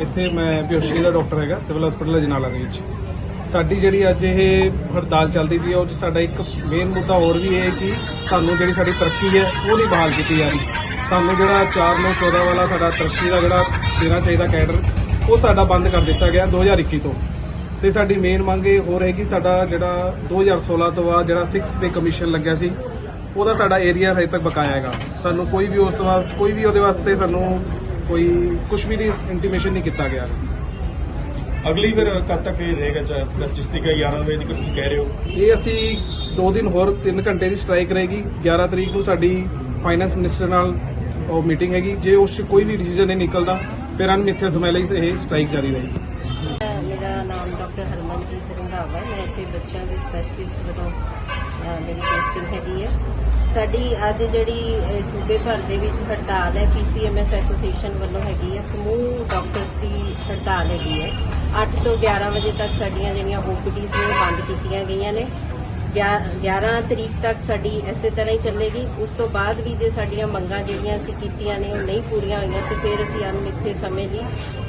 ਇੱਥੇ ਮੈਂ ਪਿਓਸ਼ੀ ਦਾ ਡਾਕਟਰ ਹੈਗਾ, ਸਿਵਲ ਹਸਪੀਟਲ ਜਨਾਲਾ ਦੇ ਵਿੱਚ। ਸਾਡੀ ਜਿਹੜੀ ਅੱਜ ਇਹ ਹੜਤਾਲ ਚੱਲਦੀ ਪਈ ਹੈ, ਉਹ 'ਚ ਸਾਡਾ ਇੱਕ ਮੇਨ ਮੁੱਦਾ ਹੋਰ ਵੀ ਇਹ ਹੈ ਕਿ ਸਾਨੂੰ ਜਿਹੜੀ ਸਾਡੀ ਤਰੱਕੀ ਹੈ, ਉਹ ਨਹੀਂ ਬਹਾਲ ਕੀਤੀ ਜਾ ਰਹੀ। ਸਾਨੂੰ ਜਿਹੜਾ 4 9 14 ਵਾਲਾ ਸਾਡਾ ਤਰੱਕੀ ਦਾ ਜਿਹੜਾ ਦੇਣਾ ਚਾਹੀਦਾ ਕੈਡਰ, ਉਹ ਸਾਡਾ ਬੰਦ ਕਰ ਦਿੱਤਾ ਗਿਆ 2021 ਤੋਂ। ਤੇ ਸਾਡੀ ਮੇਨ ਮੰਗ ਇਹ ਹੋਰ ਹੈ ਕਿ ਸਾਡਾ ਜਿਹੜਾ 2016 ਤੋਂ ਬਾਅਦ ਜਿਹੜਾ 6th ਪੇ ਕਮਿਸ਼ਨ ਲੱਗਿਆ ਸੀ, ਉਹਦਾ ਸਾਡਾ ਏਰੀਆ ਹਜੇ ਤੱਕ ਬਕਾਇਆ ਹੈਗਾ। ਸਾਨੂੰ ਕੋਈ ਵੀ ਉਸ ਤੋਂ ਬਾਅਦ, ਕੋਈ ਵੀ ਉਹਦੇ ਵਾਸਤੇ ਸਾਨੂੰ ਕੋਈ ਕੁਝ ਵੀ ਨਹੀਂ ਇੰਟੀਮੇਸ਼ਨ ਨਹੀਂ ਕੀਤਾ ਗਿਆ। ਅਗਲੀ ਫਿਰ ਕਦ ਤੱਕ ਇਹ ਰਹੇਗਾ? ਚਾਹੇ ਜਿਸ ਦੀ ਕਿ 11 ਵਜੇ ਦੀ ਤੁਸੀਂ ਕਹਿ ਰਹੇ ਹੋ। ਇਹ ਅਸੀਂ 2 ਦਿਨ ਹੋਰ 3 ਘੰਟੇ ਦੀ ਸਟ੍ਰਾਈਕ ਰਹੇਗੀ। 11 ਤਰੀਕ ਨੂੰ ਸਾਡੀ ਫਾਈਨੈਂਸ ਮਿਨਿਸਟਰ ਨਾਲ ਉਹ ਮੀਟਿੰਗ ਹੈਗੀ। ਜੇ ਉਸ 'ਚ ਕੋਈ ਵੀ ਡਿਸੀਜਨ ਨਹੀਂ ਨਿਕਲਦਾ ਫਿਰ ਅਨਮਿੱਥੇ ਸਮੇਂ ਲਈ ਇਹ ਸਟ੍ਰਾਈਕ ਜਾਰੀ ਰਹੇਗੀ। ਮੇਰਾ ਨਾਮ ਡਾਕਟਰ ਹਰਮਨਜੀਤ ਰੰਧਾਵਾ ਹੈ। ਮੈਂ ਇੱਥੇ ਬੱਚਿਆਂ ਦੀ ਸਪੈਸ਼ਲਿਸਟ ਵਜੋਂ ਮੇਰੀ ਪੋਸਟਿੰਗ ਹੈਗੀ ਹੈ। ਸਾਡੀ ਅੱਜ ਜਿਹੜੀ ਸੂਬੇ ਭਰ ਦੇ ਵਿੱਚ ਹੜਤਾਲ ਹੈ ਪੀਸੀਐਮਐਸ ਐਸੋਸੀਏਸ਼ਨ ਵੱਲੋਂ ਹੈਗੀ ਹੈ ਸਮੂਹ ਡਾਕਟਰਸ ਦੀ ਹੜਤਾਲ ਹੈਗੀ ਹੈ। 8 ਤੋਂ 11 ਵਜੇ ਤੱਕ ਸਾਡੀਆਂ ਜਿਹੜੀਆਂ ਓਪੀਡੀਜ਼ ਨੇ ਬੰਦ ਕੀਤੀਆਂ ਗਈਆਂ ਨੇ। ਗਿਆ- 11 ਤਰੀਕ ਤੱਕ ਸਾਡੀ ਇਸੇ ਤਰ੍ਹਾਂ ਹੀ ਚੱਲੇਗੀ। ਉਸ ਤੋਂ ਬਾਅਦ ਵੀ ਜੇ ਸਾਡੀਆਂ ਮੰਗਾਂ ਜਿਹੜੀਆਂ ਅਸੀਂ ਕੀਤੀਆਂ ਨੇ ਉਹ ਨਹੀਂ ਪੂਰੀਆਂ ਹੋਈਆਂ ਤੇ ਫਿਰ ਅਸੀਂ ਅਨਮਿੱਥੇ ਸਮੇਂ ਲਈ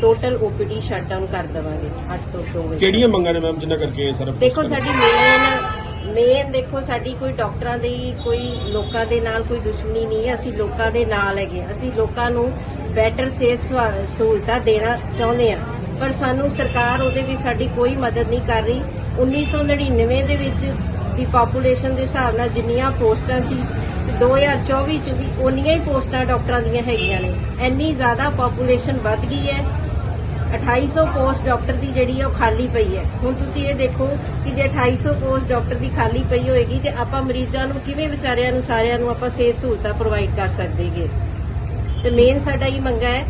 ਟੋਟਲ ਓਪੀਡੀ ਸ਼ਟਡਾਊਨ ਕਰ ਦੇਵਾਂਗੇ 8 ਤੋਂ 2 ਵਜੇ। ਕਿਹੜੀਆਂ ਮੰਗਾਂ ਨੇ ਮੈਮ ਜਿੰਨਾ ਕਰਕੇ ਇਹ ਸਾਰਾ ਦੇਖੋ ਸਾਡੀ ਮੇਨ ਮੇਨ ਦੇਖੋ ਸਾਡੀ ਕੋਈ ਡਾਕਟਰਾਂ ਦੀ, ਕੋਈ ਲੋਕਾਂ ਦੇ ਨਾਲ ਕੋਈ ਦੁਸ਼ਮਣੀ ਨਹੀਂ ਹੈ ਅਸੀਂ ਲੋਕਾਂ ਦੇ ਨਾਲ ਹੈਗੇ ਅਸੀਂ ਲੋਕਾਂ ਨੂੰ ਬੈਟਰ ਸਿਹਤ ਸੁਆ- ਸਹੂਲਤਾਂ ਦੇਣਾ ਚਾਹੁੰਦੇ ਆ ਪਰ ਸਾਨੂੰ ਸਰਕਾਰ ਉਹਦੇ ਵਿੱਚ ਸਾਡੀ ਕੋਈ ਮਦਦ ਨਹੀਂ ਕਰ ਰਹੀ। 1999 ਦੇ ਵਿੱਚ ਦੀ ਪਾਪੂਲੇਸ਼ਨ ਦੇ ਹਿਸਾਬ ਨਾਲ ਜਿੰਨੀਆਂ ਪੋਸਟਾਂ ਸੀ, ਤੇ 2024 ਚ ਵੀ ਉਨੀਆਂ ਹੀ ਪੋਸਟਾਂ ਡਾਕਟਰਾਂ ਦੀਆਂ ਹੈਗੀਆਂ ਨੇ। ਇੰਨੀ ਜ਼ਿਆਦਾ ਪਾਪੂਲੇਸ਼ਨ ਵੱਧ ਗਈ ਹੈ। 2800 ਪੋਸਟ ਡਾਕਟਰ ਦੀ ਜਿਹੜੀ ਹੈ ਉਹ ਖਾਲੀ ਪਈ ਹੈ। ਹੁਣ ਤੁਸੀਂ ਇਹ ਦੇਖੋ ਕਿ ਜੇ 2800 ਪੋਸਟ ਡਾਕਟਰ ਦੀ ਖਾਲੀ ਪਈ ਹੋਏਗੀ, ਤੇ ਆਪਾਂ ਮਰੀਜ਼ਾਂ ਨੂੰ ਕਿਵੇਂ ਵਿਚਾਰਿਆਂ ਨੂੰ, ਸਾਰਿਆਂ ਨੂੰ ਆਪਾਂ ਸਿਹਤ ਸਹੂਲਤਾਂ ਪ੍ਰੋਵਾਈਡ ਕਰ ਸਕਦੇਗੇ। ਤੇ ਮੇਨ ਸਾਡਾ ਇਹ ਮੰਗਾ ਹੈ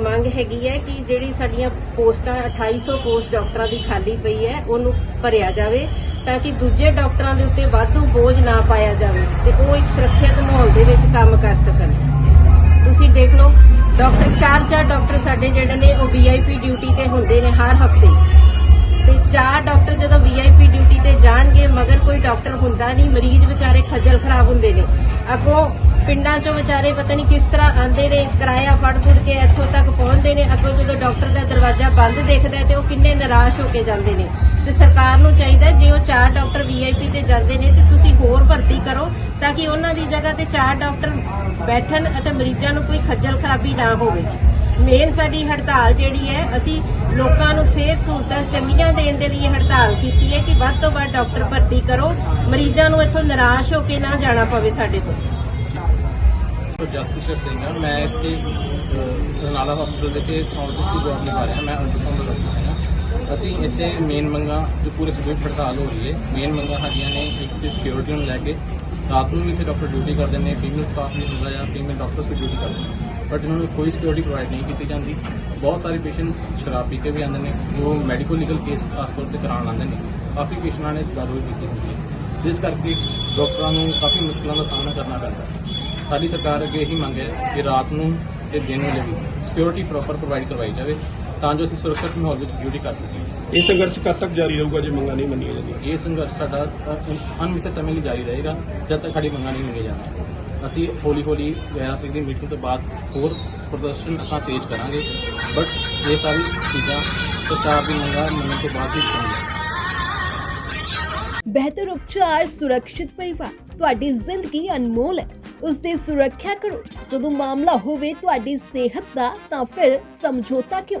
ਮੰਗ ਹੈਗੀ ਹੈ ਕਿ ਜਿਹੜੀ ਸਾਡੀਆਂ ਪੋਸਟਾਂ 2800 ਪੋਸਟ ਡਾਕਟਰਾਂ ਦੀ ਖਾਲੀ ਪਈ ਹੈ, ਉਹਨੂੰ ਭਰਿਆ ਜਾਵੇ ਤਾਂ ਕਿ ਦੂਜੇ ਡਾਕਟਰਾਂ ਦੇ ਉੱਤੇ ਵਾਧੂ ਬੋਝ ਨਾ ਪਾਇਆ ਜਾਵੇ ਤੇ ਉਹ ਇੱਕ ਸੁਰੱਖਿਅਤ ਮਾਹੌਲ ਦੇ ਵਿੱਚ ਕੰਮ ਕਰ ਸਕਣ। ਤੁਸੀਂ ਦੇਖ ਲਓ ਡਾਕਟਰ ਚਾਰ ਚਾਰ ਡਾਕਟਰ ਸਾਡੇ ਜਿਹੜੇ ਨੇ, ਉਹ ਵੀਆਈਪੀ ਡਿਊਟੀ ਤੇ ਹੁੰਦੇ ਨੇ ਹਰ ਹਫ਼ਤੇ। ਤੇ ਚਾਰ ਡਾਕਟਰ ਜਦੋਂ ਵੀਆਈਪੀ ਡਿਊਟੀ ਤੇ ਜਾਣਗੇ, ਮਗਰ ਕੋਈ ਡਾਕਟਰ ਹੁੰਦਾ ਨਹੀਂ, ਮਰੀਜ਼ ਵਿਚਾਰੇ ਖੱਜਲ ਖਰਾਬ ਹੁੰਦੇ ਨੇ। ਅੱਗੋਂ ਪਿੰਡਾਂ ਚੋਂ ਵਿਚਾਰੇ ਪਤਾ ਨਹੀਂ ਕਿਸ ਤਰ੍ਹਾਂ ਆਂਦੇ ਨੇ, ਕਿਰਾਇਆ ਫੜ ਫੁੜ ਕੇ ਇੱਥੋਂ ਤੱਕ ਪਹੁੰਚਦੇ ਨੇ। ਅੱਗੋਂ ਜਦੋਂ ਡਾਕਟਰ ਦਾ ਦਰਵਾਜ਼ਾ ਬੰਦ ਦੇਖਦਾ ਤੇ ਉਹ ਕਿੰਨੇ ਨਿਰਾਸ਼ ਹੋ ਕੇ ਜਾਂਦੇ ਨੇ। ਤੇ ਸਰਕਾਰ ਨੂੰ ਚਾਹੀਦਾ ਜੇ ਉਹ ਚਾਰ ਡਾਕਟਰ ਵੀਆਈਪੀ ਤੇ ਜਾਂਦੇ ਨੇ ਤੇ ਤੁਸੀਂ ਹੋਰ ਭਰਤੀ ਕਰੋ, ਤਾਂ ਕਿ ਉਹਨਾਂ ਦੀ ਜਗ੍ਹਾ ਤੇ ਚਾਰ ਡਾਕਟਰ ਬੈਠਣ ਅਤੇ ਮਰੀਜ਼ਾਂ ਨੂੰ ਕੋਈ ਖੱਜਲ ਖਰਾਬੀ ਨਾ ਹੋਵੇ। ਮੇਨ ਸਾਡੀ ਹੜਤਾਲ ਜਿਹੜੀ ਹੈ, ਅਸੀਂ ਲੋਕਾਂ ਨੂੰ ਸਿਹਤ ਸਹੂਲਤਾਂ ਚੰਗੀਆਂ ਦੇਣ ਦੇ ਲਈ ਹੜਤਾਲ ਕੀਤੀ ਹੈ ਕਿ ਵੱਧ ਤੋਂ ਵੱਧ ਡਾਕਟਰ ਭਰਤੀ ਕਰੋ। ਮਰੀਜ਼ਾਂ ਨੂੰ ਇੱਥੋਂ ਨਿਰਾਸ਼ ਹੋ ਕੇ ਨਾ ਜਾਣਾ ਪਵੇ ਸਾਡੇ ਤੋਂ ਜਸਕਿਸ਼ਰ ਸਿੰਘ ਹਾਂ ਮੈਂ ਇੱਥੇ ਰਨਾਲਾ ਹਸਪੀਟਲ ਦੇ ਕੇ ਸਮਾਲਜਿਸਟ ਦੀ ਜੌਬ ਨਿਭਾ ਰਿਹਾ ਮੈਂ ਅਲਟਰਾਸਾਊਂਡ ਅਸੀਂ ਇੱਥੇ ਮੇਨ ਮੰਗਾਂ ਜੋ ਪੂਰੇ ਸਬੂਤ ਵਿੱਚ ਹੜਤਾਲ ਹੋ ਰਹੀ ਹੈ। ਮੇਨ ਮੰਗਾਂ ਸਾਡੀਆਂ ਨੇ ਇੱਕ ਤੇ ਸਿਕਿਉਰਿਟੀ ਨੂੰ ਲੈ ਕੇ, ਰਾਤ ਨੂੰ ਵੀ ਇੱਥੇ ਡਾਕਟਰ ਡਿਊਟੀ ਕਰਦੇ ਨੇ ਫੀਮੇਲ ਸਟਾਫ ਨਹੀਂ ਹੁੰਦਾ ਜਾਂ ਫੀਮੇਲ ਡਾਕਟਰਸ ਵੀ ਡਿਊਟੀ ਕਰਦੇ ਨੇ ਬਟ ਇਹਨਾਂ ਨੂੰ ਕੋਈ ਸਿਕਿਉਰਿਟੀ ਪ੍ਰੋਵਾਈਡ ਨਹੀਂ ਕੀਤੀ ਜਾਂਦੀ। ਬਹੁਤ ਸਾਰੇ ਪੇਸ਼ੈਂਟ ਸ਼ਰਾਬ ਪੀ ਕੇ ਵੀ ਆਉਂਦੇ ਨੇ, ਜੋ ਮੈਡੀਕਲ ਲੀਗਲ ਕੇਸ ਖਾਸ ਤੌਰ ਤੇ ਕਰਾਉਣ ਆਉਂਦੇ ਨੇ। ਕਾਫੀ ਪੇਸ਼ੈਂਟਾਂ ਨੇ ਦਾਰੂ ਵੀ ਪੀਤੀ ਹੁੰਦੀ ਹੈ। ਜਿਸ ਕਰਕੇ ਡਾਕਟਰਾਂ ਨੂੰ ਕਾਫੀ ਮੁਸ਼ਕਲਾਂ ਦਾ ਸਾਹਮਣਾ ਕਰਨਾ ਪੈਂਦਾ ਹੈ। ਸਾਡੀ ਸਰਕਾਰ ਅੱਗੇ ਇਹੀ ਮੰਗ ਹੈ ਕਿ ਰਾਤ ਨੂੰ ਤੇ ਦਿਨ ਨੂੰ ਵੀ ਸਿਕਿਉਰਿਟੀ ਪ੍ਰੋਪਰ ਪ੍ਰੋਵਾਈਡ ਕਰਵਾਈ ਜਾਵੇ। ਤਾਂ ਜੋ ਅਸੀਂ ਸੁਰੱਖਿਅਤ ਮਾਹੌਲ ਵਿੱਚ ਡਿਊਟੀ ਕਰ ਸਕੀਏ। ਇਹ ਸੰਘਰਸ਼ ਕਦ ਤੱਕ ਜਾਰੀ ਰਹੂਗਾ ਜੇ ਮੰਗਾਂ ਨਹੀਂ ਮੰਨੀਆਂ ਜਾਂਦੀਆਂ? ਇਹ ਸੰਘਰਸ਼ ਸਾਡਾ ਅਨਮਿੱਥੇ ਸਮੇਂ ਲਈ ਜਾਰੀ ਰਹੇਗਾ ਜਦ ਤੱਕ ਸਾਡੀ ਮੰਗਾਂ ਨਹੀਂ ਮੰਨੀਆਂ ਜਾਂਦੀਆਂ ਅਸੀਂ ਹੌਲੀ ਹੌਲੀ 11 ਤਰੀਕ ਦੀ ਮੀਟਿੰਗ ਤੋਂ ਬਾਅਦ ਹੋਰ ਪ੍ਰਦਰਸ਼ਨ ਆਪਾਂ ਤੇਜ਼ ਕਰਾਂਗੇ ਬਟ ਇਹ ਸਾਰੀ ਚੀਜ਼ਾਂ ਸਰਕਾਰ ਦੀ ਮੰਗਾਂ ਮੰਨਣ ਤੋਂ ਬਾਅਦ ਹੀ ਹੋਣਗੀਆਂ ਬਿਹਤਰ ਉਪਚਾਰ ਸੁਰੱਖਿਅਤ ਪਰਿਵਾਰ। ਤੁਹਾਡੀ ਜ਼ਿੰਦਗੀ ਅਨਮੋਲ ਹੈ। ਉਸ ਦੀ ਸੁਰੱਖਿਆ ਕਰੋ। ਜਦੋਂ ਮਾਮਲਾ ਹੋਵੇ ਤੁਹਾਡੀ ਸਿਹਤ ਦਾ ਤਾਂ ਫਿਰ ਸਮਝੌਤਾ ਕਿਉਂ?